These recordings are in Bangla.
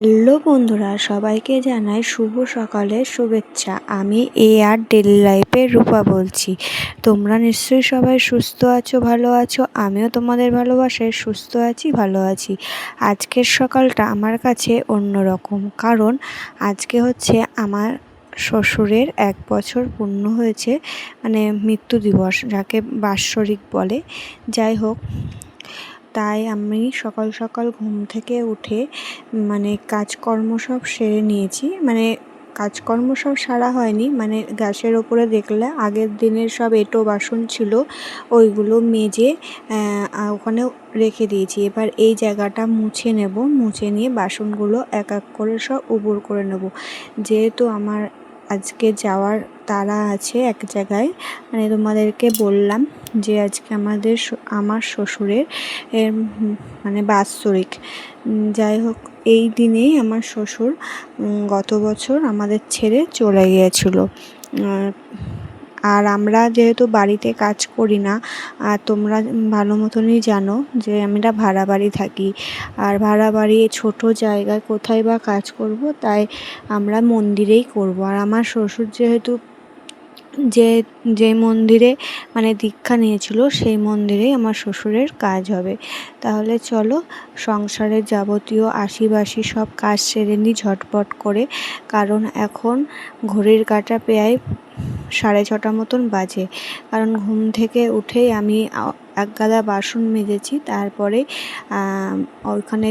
হ্যালো বন্ধুরা, সবাইকে জানাই শুভ সকালের শুভেচ্ছা। আমি এ আর ডেলি লাইফের রূপা বলছি। তোমরা নিশ্চয়ই সবাই সুস্থ আছো, ভালো আছো? আমিও তোমাদের ভালোবাসায় সুস্থ আছি, ভালো আছি। আজকের সকালটা আমার কাছে অন্যরকম, কারণ আজকে হচ্ছে আমার শ্বশুরের এক বছর পূর্ণ হয়েছে মানে মৃত্যু দিবস, যাকে বাৎসরিক বলে। যাই হোক তাই আমি সকাল সকাল ঘুম থেকে উঠে মানে কাজকর্ম সব সেরে নিয়েছি। মানে কাজকর্ম সব সারা হয়নি মানে গ্যাসের ওপরে দেখলে আগের দিনের সব এঁটো বাসন ছিল, ওইগুলো মেজে ওখানে রেখে দিয়েছি। এবার এই জায়গাটা মুছে নেব, মুছে নিয়ে বাসনগুলো এক এক করে সব উবর করে নেব। যেহেতু আমার আজকে যাওয়ার তারা আছে এক জায়গায়। মানে তোমাদেরকে বললাম যে আজকে আমাদের আমার শ্বশুরের, এর মানে বাৎসরিক। যাই হোক, এই দিনেই আমার শ্বশুর গত বছর আমাদের ছেড়ে চলে গিয়েছিল। আর আমরা যেহেতু বাড়িতে কাজ করি না, আর তোমরা ভালো মতনই জানো যে আমরা ভাড়া বাড়ি থাকি। আর ভাড়া বাড়ি ছোট জায়গায় কোথায় বা কাজ করব, তাই আমরা মন্দিরেই করব। আর আমার শ্বশুর যেহেতু যে যে মন্দিরে মানে দীক্ষা নিয়েছিল সেই মন্দিরেই আমার শ্বশুরের কাজ হবে। তাহলে চলো সংসারের যাবতীয় আশিবাসি সব কাজ সেরে নিই ঝটপট করে, কারণ এখন ঘড়ির কাটা প্রায় সাড়ে ছটা মতন বাজে। কারণ ঘুম থেকে উঠেই আমি এক গাদা বাসন মেজেছি, তারপরে ওইখানে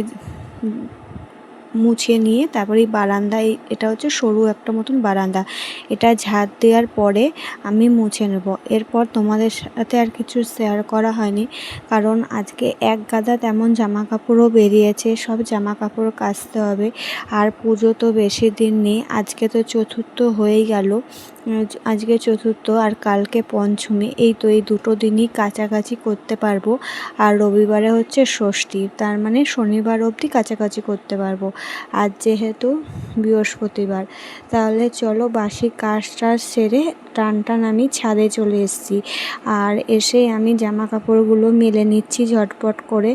মুছে নিয়ে তারপরে এই বারান্দায়, এটা হচ্ছে সরু একটা মতন বারান্দা। এটা ঝাঁট দেওয়ার পরে আমি মুছে নেব। এরপর তোমাদের সাথে আর কিছু শেয়ার করা হয়নি। কারণ আজকে এক গাদা তেমন জামা কাপড়ও বেরিয়েছে, সব জামা কাপড় কাচতে হবে। আর পুজো তো বেশি দিন নেই, আজকে তো চতুর্থ হয়েই গেল। আজকে চতুর্থ আর কালকে পঞ্চমী। এই তো এই দুটো দিনই কাছাকাছি করতে পারব। আর রবিবারে হচ্ছে ষষ্ঠী, তার মানে শনিবার অবধি কাছাকাছি করতে পারব। আজ যেহেতু বৃহস্পতিবার, তাহলে চলো বাসি কাজ টাজ সেরে টান টান আমি ছাদে চলে এসেছি। আর এসে আমি জামা কাপড়গুলো মেলে নিচ্ছি ঝটপট করে।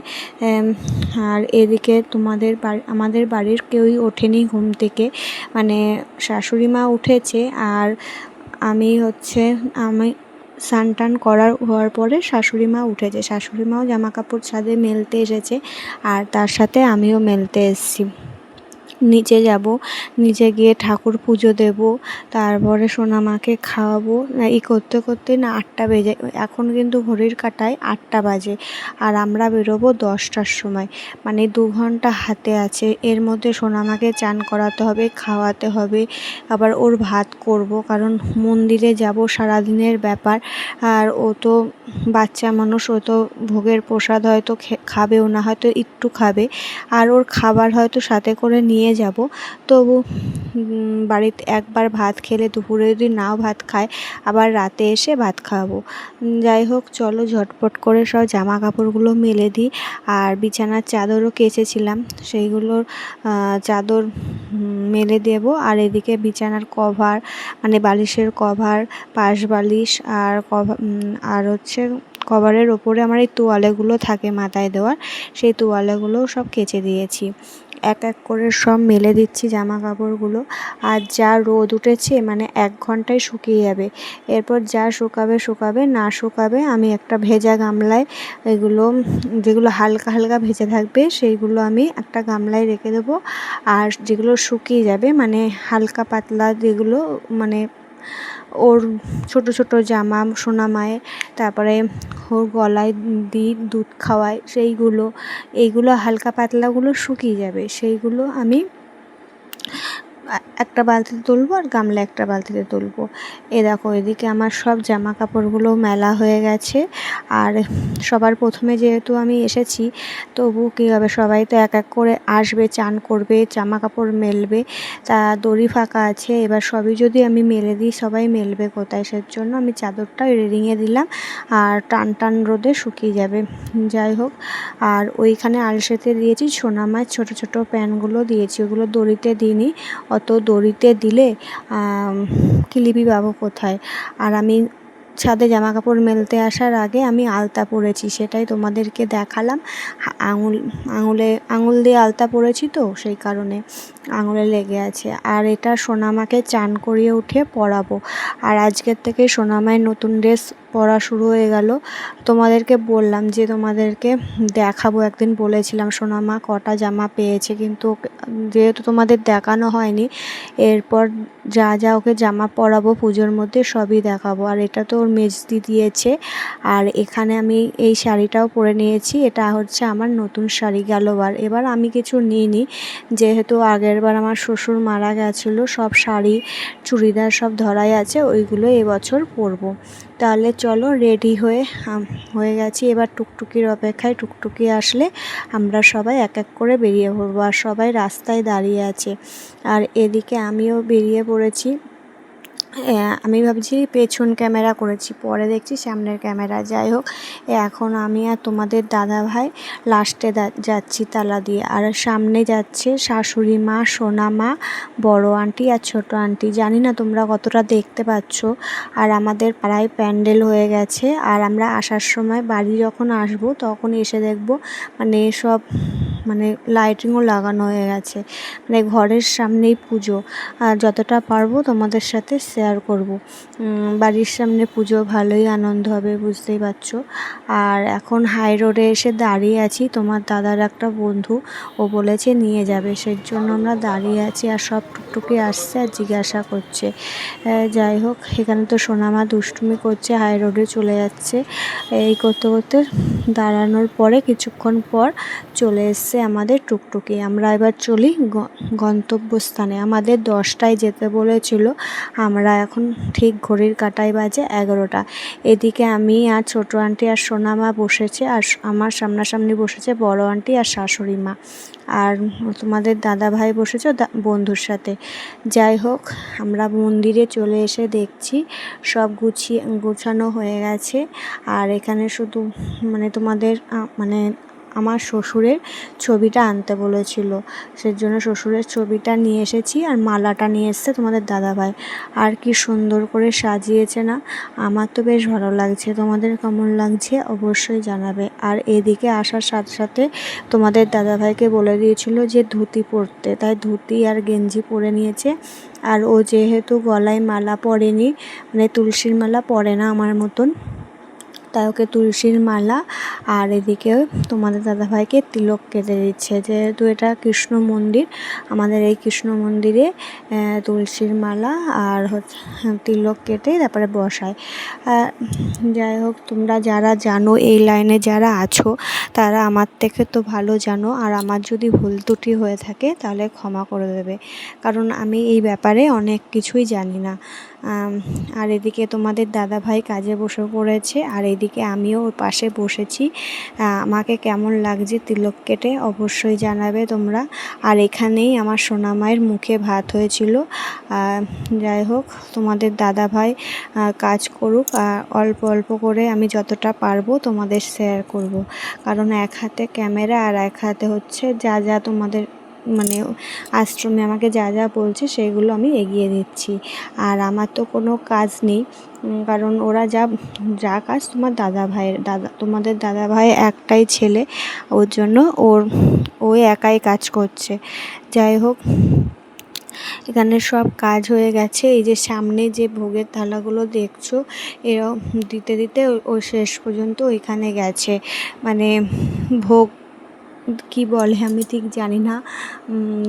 আর এদিকে তোমাদের আমাদের বাড়ির কেউই ওঠেনি ঘুম থেকে। মানে শাশুড়ি মা উঠেছে আর আমি হচ্ছে, আমি স্নান টান করার, হওয়ার পরে শাশুড়ি মা উঠেছে। শাশুড়ি মাও জামা কাপড় ছাদে মেলতে এসেছে আর তার সাথে আমিও মেলতে এসেছি। নিচে যাব নিচে গিয়ে ঠাকুর পুজো দেব, তারপরে সোনামাকে খাওয়াবো। এই করতে করতে না আটটা বেজে, এখন কিন্তু ঘড়ির কাটায় আটটা বাজে আর আমরা বেরোবো দশটার সময়। মানে দু ঘণ্টা হাতে আছে, এর মধ্যে সোনামাকে চান করাতে হবে, খাওয়াতে হবে, আবার ওর ভাত করব, কারণ মন্দিরে যাব সারাদিনের ব্যাপার। আর ও তো বাচ্চা মানুষ, ও তো ভোগের প্রসাদ হয়তো খাবেও না, হয়তো একটু খাবে। আর ওর খাবার হয়তো সাথে করে নিয়ে নিয়ে যাব। তবু বাড়িতে একবার ভাত খেলে দুপুরে যদি নাও ভাত খায়, আবার রাতে এসে ভাত খাওয়াবো যাই হোক, চলো ঝটপট করে সব জামা কাপড়গুলো মেলে দিই। আর বিছানার চাদরও কেচেছিলাম। সেইগুলোর চাদর মেলে দেব। আর এদিকে বিছানার কভার মানে বালিশের কভার, পাশ বালিশ, আর কভার আর হচ্ছে কভারের ওপরে আমার এই তোয়ালেগুলো থাকে মাথায় দেওয়ার, সেই তোয়ালেগুলোও সব কেচে দিয়েছি। এক এক করে সব মেলে দিচ্ছি জামা কাপড়গুলো আর যা রোদ উঠেছে মানে এক ঘন্টায় শুকিয়ে যাবে। এরপর যা শুকাবে শুকাবে, না শুকাবে, আমি একটা ভেজা গামলায় এগুলো, যেগুলো হালকা হালকা ভেজে থাকবে, সেইগুলো আমি একটা গামলায় রেখে দেবো। আর যেগুলো শুকিয়ে যাবে মানে হালকা পাতলা যেগুলো মানে ওর ছোট ছোট জামা সোনা মায়ের, তারপরে ওর গলায় দিই দুধ খাওয়াই সেইগুলো, এইগুলো হালকা পাতলাগুলো শুকিয়ে যাবে, সেইগুলো আমি একটা বালতিতে তুলবো আর গামলা একটা বালতিতে তুলবো। এ দেখো, এদিকে আমার সব জামা কাপড়গুলো মেলা হয়ে গেছে। আর সবার প্রথমে যেহেতু আমি এসেছি, তবু কী হবে সবাই তো এক এক করে আসবে, চান করবে জামা কাপড় মেলবে, তা দড়ি ফাঁকা আছে। এবার সবই যদি আমি মেলে দিই, সবাই মেলবে কোথায়? সে জন্য আমি চাদরটা রেড়িংয়ে দিলাম আর টান টান রোদে শুকিয়ে যাবে। যাই হোক, আর ওইখানে আলসেতে দিয়েছি সোনা মাছ ছোটো ছোটো প্যানগুলো দিয়েছি। ওগুলো দড়িতে দিইনি অত দড়িতে দিলে ক্লিপই পাবো কোথায়? আর আমি ছাদে জামা কাপড় মেলতে আসার আগে আমি আলতা পরেছি, সেটাই তোমাদেরকে দেখালাম। আঙুল, আঙুলে, আঙুল দিয়ে আলতা পরেছি তো, সেই কারণে আঙুলে লেগে আছে। আর এটা সোনামাকে চান করিয়ে উঠে পরাবো। আর আজকের থেকে সোনামায়ের নতুন ড্রেস পরা শুরু হয়ে গেল। তোমাদেরকে বললাম যে তোমাদেরকে দেখাবো। একদিন বলেছিলাম সোনামা কটা জামা পেয়েছে, কিন্তু যেহেতু তোমাদের দেখানো হয়নি, এরপর যা যা ওকে জামা পরাবো পুজোর মধ্যে সবই দেখাবো। আর এটা তো ওর মেজদি দিয়েছে। আর এখানে আমি এই শাড়িটাও পরে নিয়েছি। এটা হচ্ছে আমার নতুন শাড়ি, গেলোবার। এবার আমি কিছু নিইনি। যেহেতু আগের বার আমার শ্বশুর মারা গেছিল, সব শাড়ি, চুড়িদার সব ধরাই আছে, ওইগুলো এবছর পরবো। তাহলে চলো রেডি হয়ে হয়ে গেছি। এবার টুকটুকির অপেক্ষায় টুকটুকি আসলে আমরা সবাই এক এক করে বেরিয়ে পড়ব। আর সবাই রাস্তায় দাঁড়িয়ে আছে। আর এদিকে আমিও বেরিয়ে পড়েছি। আমি ভাবছি পেছন ক্যামেরা করেছি, পরে দেখছি সামনের ক্যামেরা। যাই হোক, এখন আমি আর তোমাদের দাদা ভাই লাস্টে যাচ্ছি তালা দিয়ে। আর সামনে যাচ্ছে শাশুড়ি মা, সোনা মা, বড় আন্টি আর ছোট আন্টি। জানি না তোমরা কতটা দেখতে পাচ্ছ, আর আমাদের পাড়ায় প্যান্ডেল হয়ে গেছে। আর আমরা আসার সময় বাড়ি যখন আসব, তখন এসে দেখব মানে সব মানে লাইটিংও লাগানো হয়ে গেছে। মানে ঘরের সামনেই পুজো। আর যতটা পারব তোমাদের সাথে শেয়ার করব। বাড়ির সামনে পুজো ভালোই আনন্দ হবে, বুঝতেই পারছ। আর এখন হাই রোডে এসে দাঁড়িয়ে আছি, তোমার দাদার একটা বন্ধু, ও বলেছে নিয়ে যাবে। সেই জন্য আমরা দাঁড়িয়ে আছি আর সব টুকটুকি আসছে আর জিজ্ঞাসা করছে। যাই হোক, এখানে তো সোনামা দুষ্টুমি করছে হাই রোডে চলে যাচ্ছে। এই করতে করতে দাঁড়ানোর পরে কিছুক্ষণ পর চলে এসছে আমাদের টুকটুকি। আমরা এবার চলি গন্তব্যস্থানে। আমাদের দশটায় যেতে বলেছিল, আমরা এখন ঠিক ঘড়ির কাঁটায় বাজে এগারোটা। এদিকে আমি আর ছোটো আন্টি আর সোনামা বসেছে আর আমার সামনাসামনি বসেছে বড় আন্টি আর শাশুড়ি মা। আর তোমাদের দাদা ভাই বসেছে বন্ধুর সাথে। যাই হোক, আমরা মন্দিরে চলে এসে দেখছি সব গুছিয়ে গোছানো হয়ে গেছে। আর এখানে শুধু মানে তোমাদের মানে আমার শ্বশুরের ছবিটা আনতে বলেছিল। সেজন্য শ্বশুরের ছবিটা নিয়ে এসেছি আর মালাটা নিয়ে এসছে তোমাদের দাদাভাই। আর কি সুন্দর করে সাজিয়েছে না? আমার তো বেশ ভালো লাগছে। তোমাদের কেমন লাগছে অবশ্যই জানাবে। আর এদিকে আসার সাথে সাথে তোমাদের দাদাভাইকে বলে দিয়েছিল যে ধুতি পরতে। তাই ধুতি আর গেঞ্জি পরে নিয়েছে। আর ও যেহেতু গলায় মালা পরেনি মানে তুলসীর মালা পরে না আমার মতন তাই ওকে তুলসীর মালা আর এদিকে তোমাদের দাদাভাইকে তিলক কেটে দিচ্ছে। যেহেতু এটা কৃষ্ণ মন্দির, আমাদের এই কৃষ্ণ মন্দিরে তুলসীর মালা আর হচ্ছে তিলক কেটে তারপরে বসায়। যাই হোক, তোমরা যারা জানো এই লাইনে যারা আছো, তারা আমার থেকে তো ভালো জানো। আর আমার যদি ভুল ত্রুটি হয়ে থাকে, তাহলে ক্ষমা করে দেবে। কারণ আমি এই ব্যাপারে অনেক কিছুই জানি না। আর এদিকে তোমাদের দাদা ভাই কাজে বসে পড়েছে, আর এদিকে আমিও ওর পাশে বসেছি। আমাকে কেমন লাগছে তিলক কেটে অবশ্যই জানাবে তোমরা। আর এখানেই আমার সোনামায়ের মুখে ভাত হয়েছিল। যাই হোক, তোমাদের দাদা ভাই কাজ করুক অল্প অল্প করে আমি যতটা পারব তোমাদের শেয়ার করব। কারণ এক হাতে ক্যামেরা আর এক হাতে হচ্ছে যা যা তোমাদের মানে আশ্রমে আমাকে যা যা বলছে সেগুলো আমি এগিয়ে দিচ্ছি। আর আমার তো কোনো কাজ নেই কারণ ওরা যা যা কাজ তোমার দাদা ভাইয়ের, দাদা, তোমাদের দাদা ভাই একটাই ছেলে, ওর জন্য ওর ওই একাই কাজ করছে। যাই হোক, এখানে সব কাজ হয়ে গেছে। এই যে সামনে যে ভোগের থালাগুলো দেখছ এরকম দিতে দিতে ও- ও শেষ পর্যন্ত ওইখানে গেছে। মানে ভোগ কি বলে আমি ঠিক জানি না।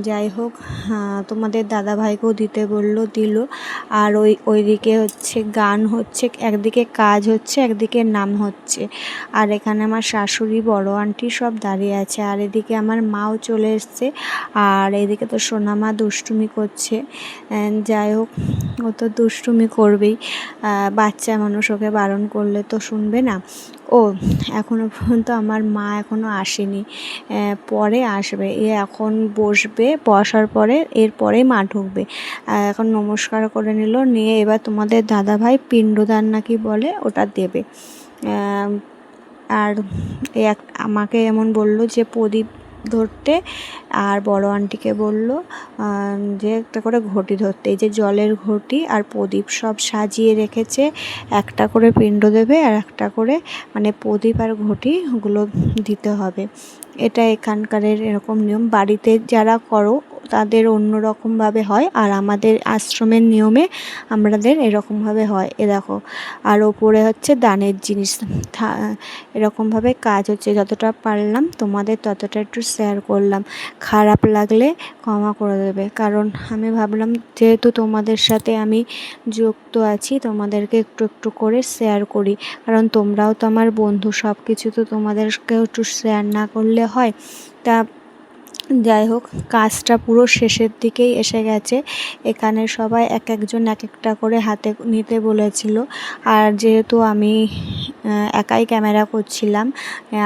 যাই হোক তোমাদের দাদা ভাইকেও দিতে বলল, দিল। আর ওই, ওইদিকে হচ্ছে গান হচ্ছে, একদিকে কাজ হচ্ছে, একদিকে নাম হচ্ছে। আর এখানে আমার শাশুড়ি, বড় আন্টি সব দাঁড়িয়ে আছে। আর এদিকে আমার মাও চলে এসছে। আর এদিকে তো সোনামা দুষ্টুমি করছে। যাই হোক, ও তো দুষ্টুমি করবেই। বাচ্চা মানুষ ওকে বারণ করলে তো শুনবে না। ও এখনও পর্যন্ত আমার মা এখনও আসেনি। পরে আসবে। এ এখন বসবে, বসার পরে এরপরে মা ঢুকবে। এখন নমস্কার করে নিল, নিয়ে এবার তোমাদের দাদাভাই পিণ্ডদান নাকি বলে ওটা দেবে। আর এক, আমাকে এমন বলল যে প্রদীপ ধরতে। আর বড় আন্টিকে বলল যে একটা করে ঘটি ধরতে। এই যে জলের ঘটি আর প্রদীপ সব সাজিয়ে রেখেছে, একটা করে পিণ্ড দেবে আর একটা করে মানে প্রদীপ আর ঘটি ওগুলো দিতে হবে। এটা এখানকারের এরকম নিয়ম। বাড়িতে যারা করো তাদের অন্য রকমভাবে হয় আর আমাদের আশ্রমের নিয়মে আমাদের এরকমভাবে হয়। এ দেখো, আর ওপরে হচ্ছে দানের জিনিস। এরকমভাবে কাজ হচ্ছে, যতটা পারলাম তোমাদের ততটা একটু শেয়ার করলাম। খারাপ লাগলে ক্ষমা করে দেবে। কারণ আমি ভাবলাম যেহেতু তোমাদের সাথে আমি যুক্ত আছি, তোমাদেরকে একটু একটু করে শেয়ার করি। কারণ তোমরাও তো আমার বন্ধু সব কিছু তো তোমাদেরকেও একটু শেয়ার না করলে হয়। তা যাই হোক, কাজটা পুরো শেষের দিকেই এসে গেছে। এখানে সবাই এক একজন এক একটা করে হাতে নিতে বলেছিল। আর যেহেতু আমি একাই ক্যামেরা করছিলাম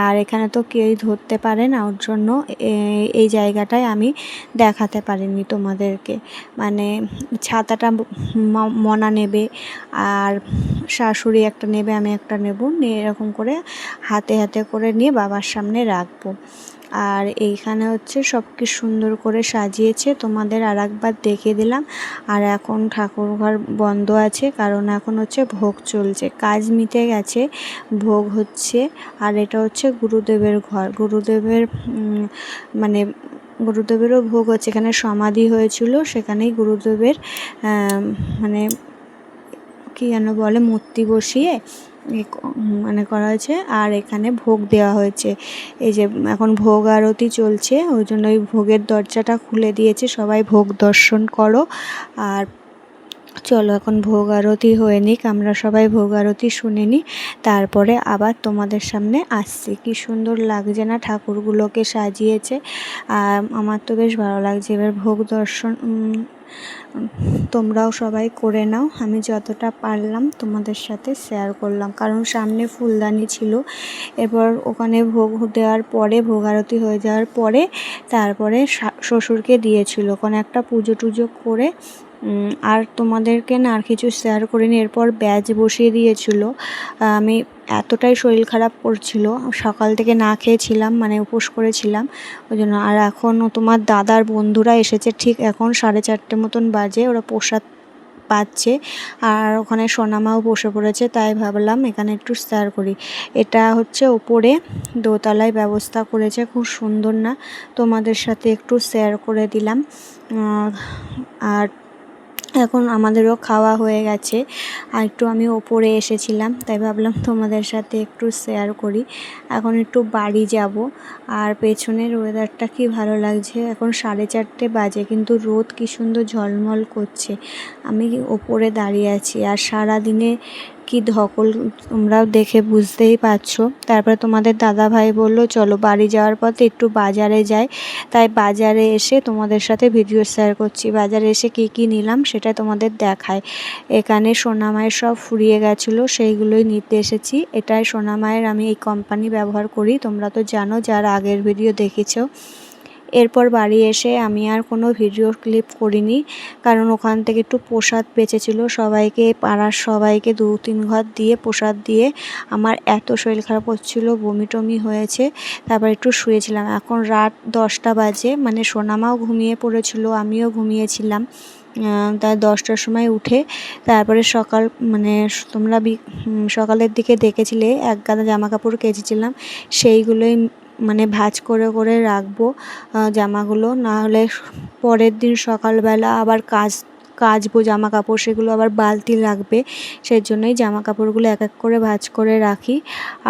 আর এখানে তো কেউই ধরতে পারে না, ওর জন্য এই জায়গাটায় আমি দেখাতে পারিনি তোমাদেরকে। মানে ছাতাটা মনা নেবে, আর শাশুড়ি একটা নেবে, আমি একটা নেব, নিয়ে এরকম করে হাতে হাতে করে নিয়ে বাবার সামনে রাখব। আর এইখানে হচ্ছে সব কি সুন্দর করে সাজিয়েছে। তোমাদের আর একবার দেখে দিলাম। আর এখন ঠাকুর ঘর বন্ধ আছে, কারণ এখন হচ্ছে ভোগ চলছে। কাজ মিটে গেছে, ভোগ হচ্ছে। আর এটা হচ্ছে গুরুদেবের ঘর। গুরুদেবের মানে গুরুদেবেরও ভোগ হচ্ছে। এখানে সমাধি হয়েছিল, সেখানেই গুরুদেবের মানে কী যেন বলে, মূর্তি বসিয়ে মানে করা হয়েছে। আর এখানে ভোগ দেওয়া হয়েছে। এই যে এখন ভোগ আরতি চলছে, ওই জন্য ওই ভোগের দরজাটা খুলে দিয়েছে। সবাই ভোগ দর্শন করো। আর চলো এখন ভোগ আরতি হয়ে নিক, আমরা সবাই ভোগ আরতি শুনে নিই, তারপরে আবার তোমাদের সামনে আসছি। কি সুন্দর লাগছে না ঠাকুরগুলোকে সাজিয়েছে। আর আমার তো বেশ ভালো লাগছে। এবার ভোগ দর্শন তোমরাও সবাই করে নাও। আমি যতটা পারলাম তোমাদের সাথে শেয়ার করলাম। কারণ সামনে ফুলদানি ছিল। এবার ওখানে ভোগ দেওয়ার পরে ভোগ আরতি হয়ে যাওয়ার পরে, তারপরে শ্বশুরকে দিয়েছিল। ওখানে একটা পুজো টুজো করে আর তোমাদেরকে না আর কিছু শেয়ার করিনি, এরপর ব্যাচ বসিয়ে দিয়েছিল। আমি এতটাই শরীর খারাপ করছিল, সকাল থেকে না খেয়েছিলাম মানে উপোস করেছিলাম। ওই জন্য আর এখনও তোমার দাদার বন্ধুরা এসেছে, ঠিক এখন সাড়ে চারটে মতন বাজে, ওরা প্রসাদ পাচ্ছে। আর ওখানে সোনামাও বসে পড়েছে, তাই ভাবলাম এখানে একটু শেয়ার করি। এটা হচ্ছে ওপরে দোতলায় ব্যবস্থা করেছে, খুব সুন্দর না? তোমাদের সাথে একটু শেয়ার করে দিলাম। আর এখন আমাদেরও খাওয়া হয়ে গেছে। আর একটু আমি ওপরে এসেছিলাম, তাই ভাবলাম তোমাদের সাথে একটু শেয়ার করি। এখন একটু বাড়ি যাব, আর পেছনের ওয়েদারটা কি ভালো লাগছে? এখন সাড়ে চারটে বাজে, কিন্তু রোদ কি সুন্দর ঝলমল করছে। আমি ওপরে দাঁড়িয়ে আছি, আর সারা দিনে কি ধকল তোমরাও দেখে বুঝতেই পারছ। তারপরে তোমাদের দাদা ভাই বলল, চলো বাড়ি যাওয়ার পথে একটু বাজারে যাই। তাই বাজারে এসে তোমাদের সাথে ভিডিও শেয়ার করছি। বাজারে এসে কি কি নিলাম সেটা তোমাদের দেখায় এখানে সোনামায়ের সব ফুরিয়ে গেছিল, সেইগুলোই নিতে এসেছি। এটাই সোনামায়ের আমি এই কোম্পানি ব্যবহার করি। তোমরা তো জানো যার আগের ভিডিও দেখেছ। এরপর বাড়ি এসে আমি আর কোনো ভিডিও ক্লিপ করিনি, কারণ ওখান থেকে একটু প্রসাদ বেঁচেছিলো। সবাইকে, পাড়ার সবাইকে দু তিন ঘর দিয়ে প্রসাদ দিয়ে আমার এত শরীর খারাপ হচ্ছিল বমি টমি হয়েছে, তারপর একটু শুয়েছিলাম। এখন রাত দশটা বাজে মানে সোনামাও ঘুমিয়ে পড়েছিল, আমিও ঘুমিয়েছিলাম। তাই দশটার সময় উঠে তারপরে সকাল মানে তোমরা সকালের দিকে দেখেছিলে, এক গাদা জামা কাপড় কেচেছিলাম, সেইগুলোই মানে ভাঁজ করে করে রাখব জামাগুলো। নাহলে পরের দিন সকালবেলা আবার কাজ কাচবো জামা কাপড় সেগুলো আবার বালতি লাগবে সেই জন্যই জামা কাপড়গুলো এক এক করে ভাজ করে রাখি।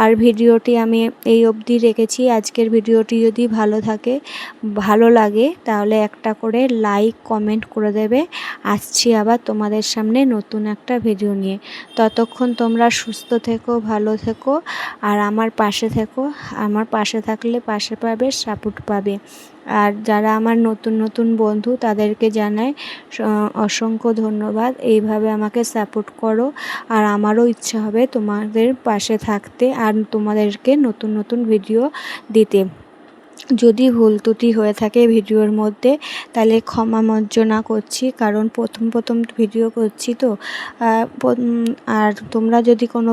আর ভিডিওটি আমি এই অবধি রেখেছি। আজকের ভিডিওটি যদি ভালো থাকে, ভালো লাগে, তাহলে একটা করে লাইক, কমেন্ট করে দেবে। আসছি আবার তোমাদের সামনে নতুন একটা ভিডিও নিয়ে। ততক্ষণ তোমরা সুস্থ থেকো, ভালো থেকো, আর আমার পাশে থেকো। আমার পাশে থাকলে পাশে পাবে, সাপোর্ট পাবে। আর যারা আমার নতুন নতুন বন্ধু, তাদেরকে জানাই অসংখ্য ধন্যবাদ। এইভাবে আমাকে সাপোর্ট করো। আর আমারও ইচ্ছা হবে তোমাদের পাশে থাকতে আর তোমাদেরকে নতুন নতুন ভিডিও দিতে। যদি ভুল ত্রুটি হয়ে থাকে ভিডিওর মধ্যে, তাহলে ক্ষমা মর্জনা করছি। কারণ প্রথম প্রথম ভিডিও করছি তো। আর তোমরা যদি কোনো